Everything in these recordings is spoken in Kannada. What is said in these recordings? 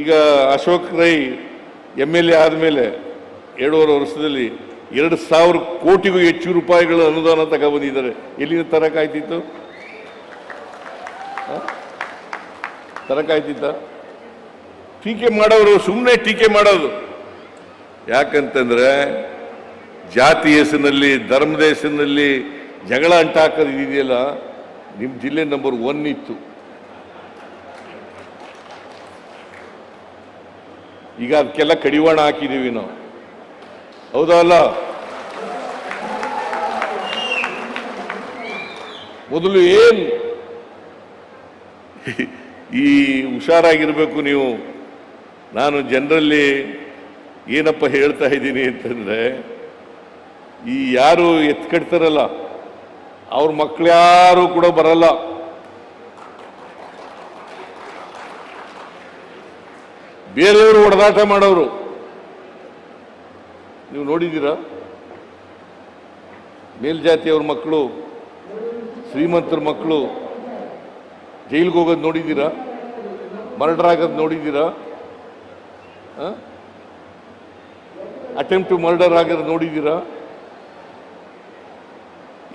ಈಗ Ashok Rai M L A ಆದಮೇಲೆ ಎರಡೂವರೆ ವರ್ಷದಲ್ಲಿ ಎರಡು ಸಾವಿರ ಕೋಟಿಗೂ ಹೆಚ್ಚು ರೂಪಾಯಿಗಳ ಅನುದಾನ ತಗೊಬಂದಿದ್ದಾರೆ. ಎಲ್ಲಿಂದ ತರಕಾಯ್ತಿತ್ತು ತರಕಾಯ್ತಿತ್ತ ಟೀಕೆ ಮಾಡೋರು ಸುಮ್ಮನೆ ಟೀಕೆ ಮಾಡೋದು. ಯಾಕಂತಂದ್ರೆ ಜಾತಿ ಹೆಸರಿನಲ್ಲಿ, ಧರ್ಮದ ಹೆಸರಿನಲ್ಲಿ ಜಗಳ ಅಂಟಾಕೋದು ಇದೆಯಲ್ಲ ನಿಮ್ಮ ಜಿಲ್ಲೆ ನಂಬರ್ ಒನ್ ಇತ್ತು. ಈಗ ಅದಕ್ಕೆಲ್ಲ ಕಡಿವಾಣ ಹಾಕಿದೀವಿ ನಾವು. ಹೌದಾ ಅಲ್ಲ? ಮೊದಲು ಏನು ಈ ಹುಷಾರಾಗಿರ್ಬೇಕು ನೀವು? ನಾನು ಜನರಲ್ಲಿ ಏನಪ್ಪ ಹೇಳ್ತಾ ಇದ್ದೀನಿ ಅಂತಂದ್ರೆ, ಈ ಯಾರು ಎತ್ಕಡ್ತಾರಲ್ಲ ಅವ್ರ ಮಕ್ಳ್ಯಾರು ಕೂಡ ಬರಲ್ಲ. ಬೇರೆಯವರು ಹೊಡೆದಾಟ ಮಾಡೋರು. ನೀವು ನೋಡಿದ್ದೀರಾ? ಮೇಲ್ಜಾತಿಯವ್ರ ಮಕ್ಕಳು, ಶ್ರೀಮಂತರ ಮಕ್ಕಳು, ಜೈಲಿಗೆ ಹೋಗೋದು ನೋಡಿದ್ದೀರಾ? ಮರ್ಡರ್ ಆಗೋದು ನೋಡಿದ್ದೀರಾ ಅಟೆಂಪ್ಟ್ ಟು ಮರ್ಡರ್ ಆಗೋದು ನೋಡಿದ್ದೀರಾ?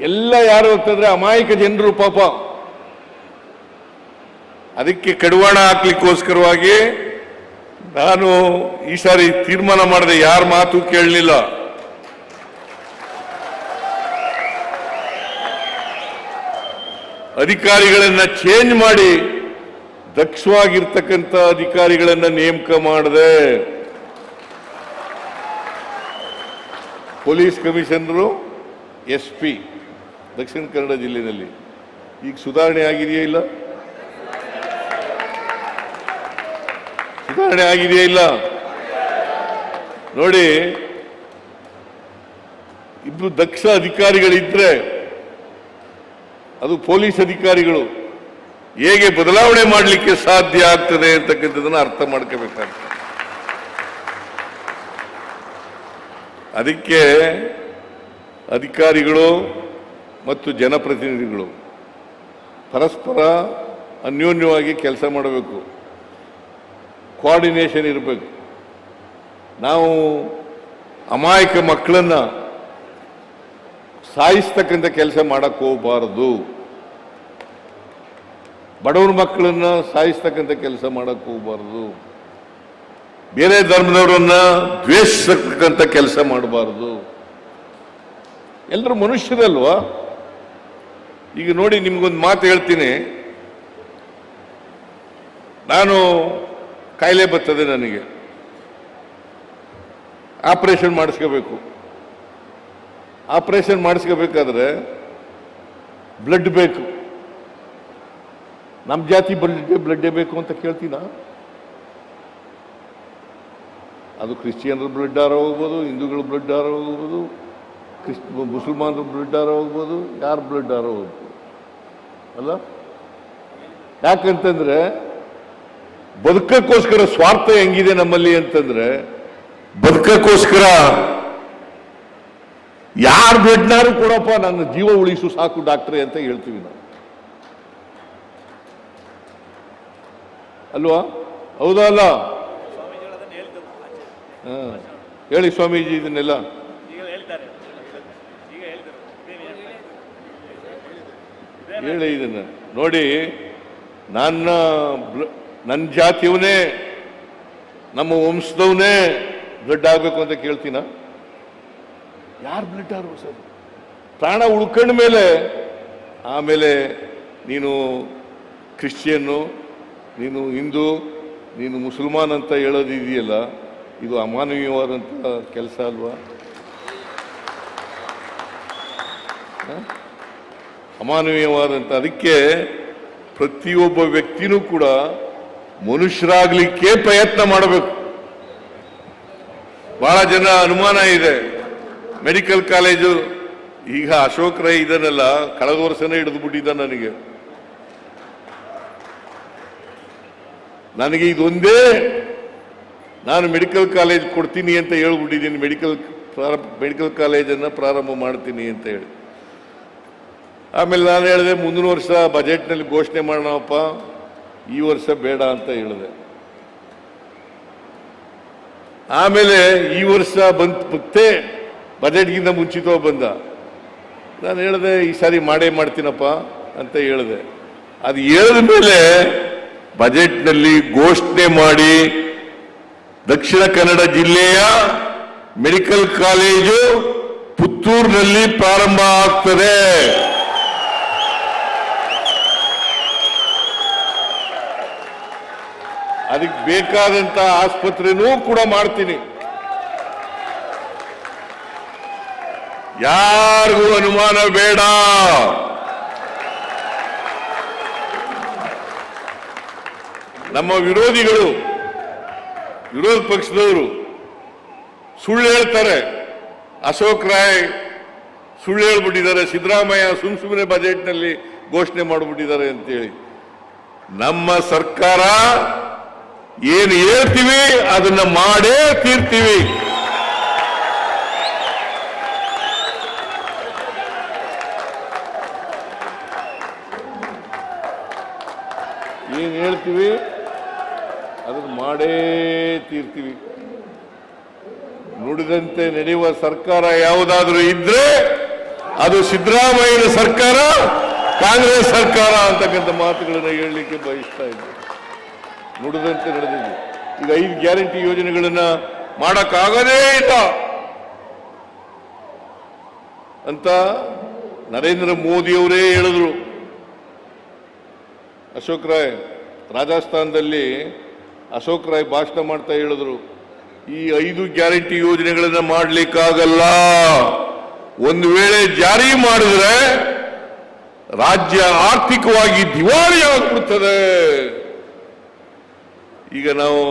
ಎಲ್ಲ ಯಾರು ಅಂತಂದ್ರೆ ಅಮಾಯಕ ಜನರು ಪಾಪ. ಅದಕ್ಕೆ ಕಡಿವಾಣ ಹಾಕ್ಲಿಕ್ಕೋಸ್ಕರವಾಗಿ ನಾನು ಈ ಸಾರಿ ತೀರ್ಮಾನ ಮಾಡಿದೆ ಯಾರ ಮಾತು ಕೇಳಲಿಲ್ಲ. ಅಧಿಕಾರಿಗಳನ್ನ ಚೇಂಜ್ ಮಾಡಿ ದಕ್ಷವಾಗಿರ್ತಕ್ಕಂಥ ಅಧಿಕಾರಿಗಳನ್ನ ನೇಮಕ ಮಾಡಿದೆ. Police commissioner, S P, Dakshina Kannada ಜಿಲ್ಲೆಯಲ್ಲಿ. ಈಗ ಸುಧಾರಣೆ ಆಗಿದೆಯೇ ಇಲ್ಲ? ಸುಧಾರಣೆ ಆಗಿದೆಯಾ ಇಲ್ಲ? ನೋಡಿ, ಇಬ್ರು ದಕ್ಷ ಅಧಿಕಾರಿಗಳಿದ್ರೆ ಅದು ಪೊಲೀಸ್ ಅಧಿಕಾರಿಗಳು. ಹೇಗೆ ಬದಲಾವಣೆ ಮಾಡಲಿಕ್ಕೆ ಸಾಧ್ಯ ಆಗ್ತದೆ ಅಂತಕ್ಕಂಥದ್ದನ್ನು ಅರ್ಥ ಮಾಡ್ಕೋಬೇಕಾಗ್ತದೆ. ಅದಕ್ಕೆ ಅಧಿಕಾರಿಗಳು ಮತ್ತು ಜನಪ್ರತಿನಿಧಿಗಳು ಪರಸ್ಪರ ಅನ್ಯೋನ್ಯವಾಗಿ ಕೆಲಸ ಮಾಡಬೇಕು. ಕೋಆರ್ಡಿನೇಷನ್ ಇರಬೇಕು. ನಾವು ಅಮಾಯಕ ಮಕ್ಕಳನ್ನ ಸಾಯಿಸ್ತಕ್ಕಂಥ ಕೆಲಸ ಮಾಡಕ್ಕೆ ಹೋಗಬಾರದು. ಬಡವ್ರ ಮಕ್ಕಳನ್ನ ಸಾಯಿಸ್ತಕ್ಕಂಥ ಕೆಲಸ ಮಾಡಕ್ಕೆ ಹೋಗಬಾರದು. ಬೇರೆ ಧರ್ಮದವರನ್ನ ದ್ವೇಷಿಸತಕ್ಕಂಥ ಕೆಲಸ ಮಾಡಬಾರದು. ಎಲ್ಲರೂ ಮನುಷ್ಯರಲ್ವಾ? ಈಗ ನೋಡಿ ನಿಮ್ಗೊಂದು ಮಾತು ಹೇಳ್ತೀನಿ. ನಾನು ಕಾಯಿಲೆ ಬರ್ತದೆ ನನಗೆ. ಆಪರೇಷನ್ ಮಾಡಿಸ್ಕೋಬೇಕು. ಆಪರೇಷನ್ ಮಾಡಿಸ್ಕೋಬೇಕಾದ್ರೆ ಬ್ಲಡ್ ಬೇಕು. ನಮ್ಮ ಜಾತಿ ಬ್ಲಡ್ ಬ್ಲಡ್ಡೇ ಬೇಕು ಅಂತ ಕೇಳ್ತೀನ? ಅದು ಕ್ರಿಶ್ಚಿಯನ್ರ ಬ್ಲಡ್ ಆರ ಹೋಗ್ಬೋದು, ಹಿಂದೂಗಳ ಬ್ಲಡ್ ಆರ ಹೋಗ್ಬೋದು, ಕ್ರಿಸ್, ಮುಸಲ್ಮಾನರ ಬ್ಲಡ್ ಆರ ಹೋಗ್ಬೋದು, ಯಾರ ಬ್ಲಡ್ ಆರ ಹೋಗ್ಬೋದು? ಅಲ್ಲ? ಯಾಕಂತಂದ್ರೆ ಬದುಕಕ್ಕೋಸ್ಕರ ಸ್ವಾರ್ಥ ಹೆಂಗಿದೆ ನಮ್ಮಲ್ಲಿ ಅಂತಂದ್ರೆ, ಬದುಕಕ್ಕೋಸ್ಕರ ಯಾರು ಬ್ಲಡ್ನಾರು ಕೊಡಪ್ಪ, ನನ್ನ ಜೀವ ಉಳಿಸು ಸಾಕು ಡಾಕ್ಟ್ರೆ ಅಂತ ಹೇಳ್ತೀವಿ ನಾವು. ಅಲ್ವಾ? ಹೌದಾ ಅಲ್ಲ. ಹೇಳಿ ಸ್ವಾಮೀಜಿ ಇದನ್ನೆಲ್ಲ. ಹೇಳಿ ಇದನ್ನ. ನೋಡಿ, ನನ್ನ ನನ್ನ ಜಾತಿಯವನೇ, ನಮ್ಮ ವಂಶದವನೇ ಬ್ಲಡ್ ಆಗಬೇಕು ಅಂತ ಕೇಳ್ತೀನ? ಯಾರು ಬ್ಲಡ್ ಆರು ಸರ್? ಪ್ರಾಣ ಉಳ್ಕೊಂಡ ಮೇಲೆ, ಆಮೇಲೆ ನೀನು ಕ್ರಿಶ್ಚಿಯನ್ನು, ನೀನು ಹಿಂದೂ, ನೀನು ಮುಸಲ್ಮಾನ್ ಅಂತ ಹೇಳೋದು ಇದೆಯಲ್ಲ ಇದು ಅಮಾನವೀಯವಾದಂಥ ಕೆಲಸ ಅಲ್ವಾ? ಅಮಾನವೀಯವಾದಂಥ, ಅದಕ್ಕೆ ಪ್ರತಿಯೊಬ್ಬ ವ್ಯಕ್ತಿನೂ ಕೂಡ ಮನುಷ್ಯರಾಗ್ಲಿಕ್ಕೆ ಪ್ರಯತ್ನ ಮಾಡಬೇಕು. ಬಹಳ ಜನ ಅನುಮಾನ ಇದೆ. ಮೆಡಿಕಲ್ ಕಾಲೇಜು, ಈಗ ಅಶೋಕ್ ರೈ ಇದನ್ನೆಲ್ಲ ಕಳೆದ ವರ್ಷನೇ ಹಿಡಿದು ಬಿಟ್ಟಿದ್ದ ನನಗೆ. ನನಗೆ ಇದೊಂದೇ ನಾನು ಮೆಡಿಕಲ್ ಕಾಲೇಜ್ ಕೊಡ್ತೀನಿ ಅಂತ ಹೇಳ್ಬಿಟ್ಟಿದ್ದೀನಿ. ಮೆಡಿಕಲ್ ಮೆಡಿಕಲ್ ಕಾಲೇಜನ್ನು ಪ್ರಾರಂಭ ಮಾಡ್ತೀನಿ ಅಂತ ಹೇಳಿ. ಆಮೇಲೆ ನಾನು ಹೇಳಿದೆ, ಮುಂದಿನ ವರ್ಷ ಬಜೆಟ್ನಲ್ಲಿ ಘೋಷಣೆ ಮಾಡೋಣಪ್ಪ. ಈ ವರ್ಷ ಬೇಡ ಅಂತ ಹೇಳಿದೆ. ಆಮೇಲೆ ಈ ವರ್ಷ ಬಂತ್ ಮತ್ತೆ ಬಜೆಟ್ಗಿಂತ ಮುಂಚಿತವಾಗಿ ಬಂದ. ನಾನು ಹೇಳಿದೆ, ಈ ಸಾರಿ ಮಾಡೇ ಮಾಡ್ತೀನಪ್ಪ ಅಂತ ಹೇಳಿದೆ. ಅದು ಹೇಳಿದ ಮೇಲೆ ಬಜೆಟ್ನಲ್ಲಿ ಘೋಷಣೆ ಮಾಡಿ ದಕ್ಷಿಣ ಕನ್ನಡ ಜಿಲ್ಲೆಯ ಮೆಡಿಕಲ್ ಕಾಲೇಜು ಪುತ್ತೂರಿನಲ್ಲಿ ಪ್ರಾರಂಭ ಆಗ್ತದೆ. ಅದಕ್ಕೆ ಬೇಕಾದಂತ ಆಸ್ಪತ್ರೆನೂ ಕೂಡ ಮಾಡ್ತೀನಿ. ಯಾರಿಗೂ ಅನುಮಾನ ಬೇಡ. ನಮ್ಮ ವಿರೋಧಿಗಳು, ವಿರೋಧ ಪಕ್ಷದವರು ಸುಳ್ಳು ಹೇಳ್ತಾರೆ. ಅಶೋಕ್ ರಾಯ್ ಸುಳ್ಳು ಹೇಳ್ಬಿಟ್ಟಿದ್ದಾರೆ, ಸಿದ್ದರಾಮಯ್ಯ ಸುಮ್ ಸುಮ್ಮನೆ ಬಜೆಟ್ನಲ್ಲಿ ಘೋಷಣೆ ಮಾಡಿಬಿಟ್ಟಿದ್ದಾರೆ ಅಂತೇಳಿ. ನಮ್ಮ ಸರ್ಕಾರ ಏನು ಹೇಳ್ತೀವಿ ಅದನ್ನ ಮಾಡೇ ತೀರ್ತೀವಿ. ಏನು ಹೇಳ್ತೀವಿ ಅದನ್ನ ಮಾಡೇ ತೀರ್ತೀವಿ. ನುಡಿದಂತೆ ನಡೆಯುವ ಸರ್ಕಾರ ಯಾವುದಾದ್ರೂ ಇದ್ರೆ ಅದು ಸಿದ್ದರಾಮಯ್ಯನ ಸರ್ಕಾರ, ಕಾಂಗ್ರೆಸ್ ಸರ್ಕಾರ ಅಂತಕ್ಕಂಥ ಮಾತುಗಳನ್ನು ಹೇಳಲಿಕ್ಕೆ ಬಯಸ್ತಾ ಇದ್ದೆ. ನುಡಿದಂತೆ ನಡೆದಿದೆ. ಈಗ ಐದು ಗ್ಯಾರಂಟಿ ಯೋಜನೆಗಳನ್ನ ಮಾಡಕ್ಕಾಗದೇ ಇಲ್ಲ. ಅಂತ ನರೇಂದ್ರ ಮೋದಿಯವರೇ ಹೇಳಿದ್ರು. ಅಶೋಕ್ ರಾಯ್, ರಾಜಸ್ಥಾನದಲ್ಲಿ ಅಶೋಕ್ ರಾಯ್ ಭಾಷಣ ಮಾಡ್ತಾ ಹೇಳಿದ್ರು. ಈ ಐದು ಗ್ಯಾರಂಟಿ ಯೋಜನೆಗಳನ್ನ ಮಾಡಲಿಕ್ಕಾಗಲ್ಲ. ಒಂದು ವೇಳೆ ಜಾರಿ ಮಾಡಿದ್ರೆ ರಾಜ್ಯ ಆರ್ಥಿಕವಾಗಿ ದಿವಾಳಿ ಆಗ್ಬಿಡ್ತದೆ ಈಗ ನಾವು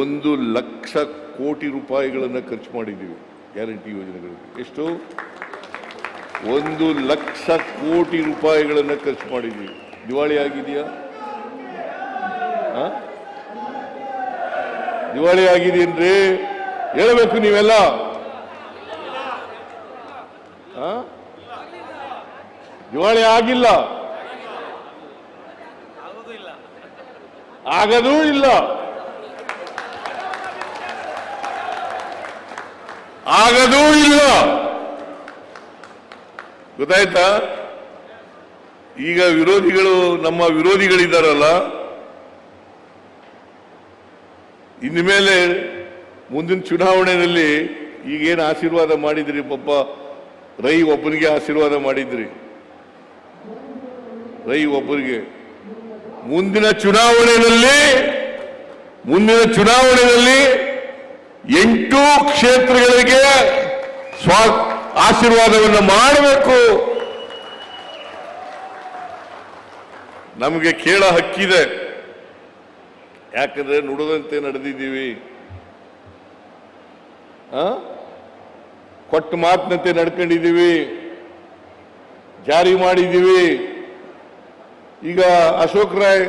ಒಂದು ಲಕ್ಷ ಕೋಟಿ ರೂಪಾಯಿಗಳನ್ನು ಖರ್ಚು ಮಾಡಿದ್ದೀವಿ. ಗ್ಯಾರಂಟಿ ಯೋಜನೆಗಳಿಗೆ. ಎಷ್ಟು? ಒಂದು ಲಕ್ಷ ಕೋಟಿ ರೂಪಾಯಿಗಳನ್ನು ಖರ್ಚು ಮಾಡಿದ್ದೀವಿ. ದಿವಾಳಿ ಆಗಿದೆಯಾ? ದಿವಾಳಿ ಆಗಿದೆಯೇನ್ರಿ ಹೇಳಬೇಕು ನೀವೆಲ್ಲ? ದಿವಾಳಿ ಆಗಿಲ್ಲ ಆಗೋದು ಇಲ್ಲ ಆಗದೂ ಇಲ್ಲ. ಆಗದೂ ಇಲ್ಲ. ಗೊತ್ತಾಯ್ತಾ? ಈಗ ವಿರೋಧಿಗಳು ನಮ್ಮ ವಿರೋಧಿಗಳಿದ್ದಾರಲ್ಲ, ಇನ್ಮೇಲೆ ಮುಂದಿನ ಚುನಾವಣೆಯಲ್ಲಿ ಈಗೇನು ಆಶೀರ್ವಾದ ಮಾಡಿದ್ರಿ ಪಾಪ? ರೈ ಒಬ್ಬನಿಗೆ ಆಶೀರ್ವಾದ ಮಾಡಿದ್ರಿ. ರೈ ಒಬ್ಬರಿಗೆ. ಮುಂದಿನ ಚುನಾವಣೆಯಲ್ಲಿ ಮುಂದಿನ ಚುನಾವಣೆಯಲ್ಲಿ ಎಂಟು ಕ್ಷೇತ್ರಗಳಿಗೆ ಸ್ವಾ, ಆಶೀರ್ವಾದವನ್ನು ಮಾಡಬೇಕು. ನಮಗೆ ಕೇಳ ಹಕ್ಕಿದೆ. ಯಾಕಂದ್ರೆ ನುಡದಂತೆ ನಡೆದಿದ್ದೀವಿ? ಕೊಟ್ಟ ಮಾತಿನಂತೆ ನಡ್ಕೊಂಡಿದ್ದೀವಿ. ಜಾರಿ ಮಾಡಿದ್ದೀವಿ. ಈಗ ಅಶೋಕ್ ರಾಯ್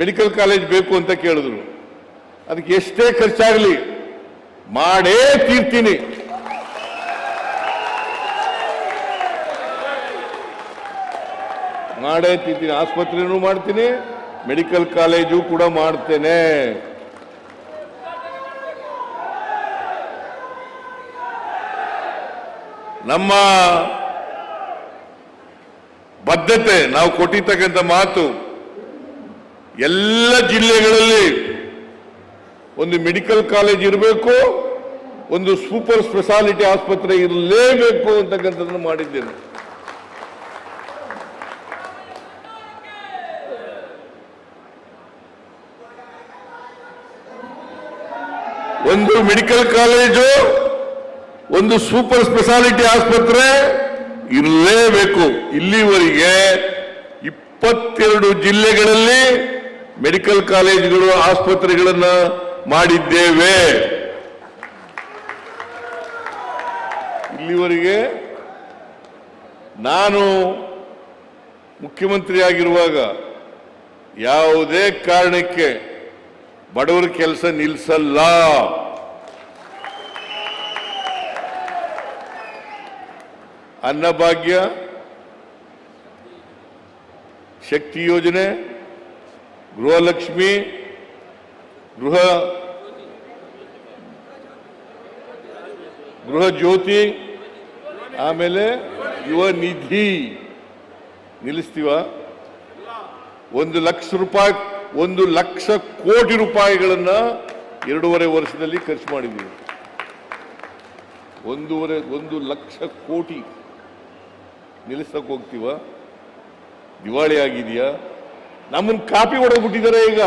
ಮೆಡಿಕಲ್ ಕಾಲೇಜ್ ಬೇಕು ಅಂತ ಕೇಳಿದ್ರು. ಅದಕ್ಕೆ ಎಷ್ಟೇ ಖರ್ಚಾಗಲಿ ಮಾಡೇ ತೀರ್ತೀನಿ. ಮಾಡೇ ತೀರ್ತೀನಿ. ಆಸ್ಪತ್ರೆನೂ ಮಾಡ್ತೀನಿ, ಮೆಡಿಕಲ್ ಕಾಲೇಜು ಕೂಡ ಮಾಡ್ತೇನೆ. ನಮ್ಮ ಬದ್ಧತೆ ನಾವು ಕೊಟ್ಟಿರ್ತಕ್ಕಂಥ ಮಾತು, ಎಲ್ಲ ಜಿಲ್ಲೆಗಳಲ್ಲಿ ಒಂದು ಮೆಡಿಕಲ್ ಕಾಲೇಜ್ ಇರಬೇಕು, ಒಂದು ಸೂಪರ್ ಸ್ಪೆಷಾಲಿಟಿ ಆಸ್ಪತ್ರೆ ಇರಲೇಬೇಕು ಅಂತಕ್ಕಂಥದ್ದನ್ನು ಮಾಡಿದ್ದೇನೆ. ಒಂದು ಮೆಡಿಕಲ್ ಕಾಲೇಜು, ಒಂದು ಸೂಪರ್ ಸ್ಪೆಷಾಲಿಟಿ ಆಸ್ಪತ್ರೆ ಇರಲೇಬೇಕು. ಇಲ್ಲಿವರೆಗೆ ಇಪ್ಪತ್ತೆರಡು ಜಿಲ್ಲೆಗಳಲ್ಲಿ ಮೆಡಿಕಲ್ ಕಾಲೇಜುಗಳು, ಆಸ್ಪತ್ರೆಗಳನ್ನ ಮಾಡಿದ್ದೇವೆ. ಇಲ್ಲಿವರೆಗೆ ನಾನು ಮುಖ್ಯಮಂತ್ರಿ ಆಗಿರುವಾಗ ಯಾವುದೇ ಕಾರಣಕ್ಕೆ ಬಡವರ ಕೆಲಸ ನಿಲ್ಲಿಸಲ್ಲ ಅನ್ನಭಾಗ್ಯ, ಶಕ್ತಿ ಯೋಜನೆ, ಗೃಹಲಕ್ಷ್ಮಿ, ಗೃಹ ಗೃಹ ಜ್ಯೋತಿ, ಆಮೇಲೆ ಯುವ ನಿಧಿ ನಿಲ್ಲಿಸ್ತೀವ? ಒಂದು ಲಕ್ಷ ರೂಪಾಯಿ, ಒಂದು ಲಕ್ಷ ಕೋಟಿ ರೂಪಾಯಿಗಳನ್ನ ಎರಡೂವರೆ ವರ್ಷದಲ್ಲಿ ಖರ್ಚು ಮಾಡಿದ್ದೀವಿ. ಒಂದೂವರೆ, ಒಂದು ಲಕ್ಷ ಕೋಟಿ. ನಿಲ್ಲಿಸಕ್ ಹೋಗ್ತೀವ? ದಿವಾಳಿ ಆಗಿದೆಯಾ ನಮ್ಮನ್ನು ಕಾಪಿ ಹೊಡೆದ್ಬಿಟ್ಟಿದ್ದಾರೆ ಈಗ.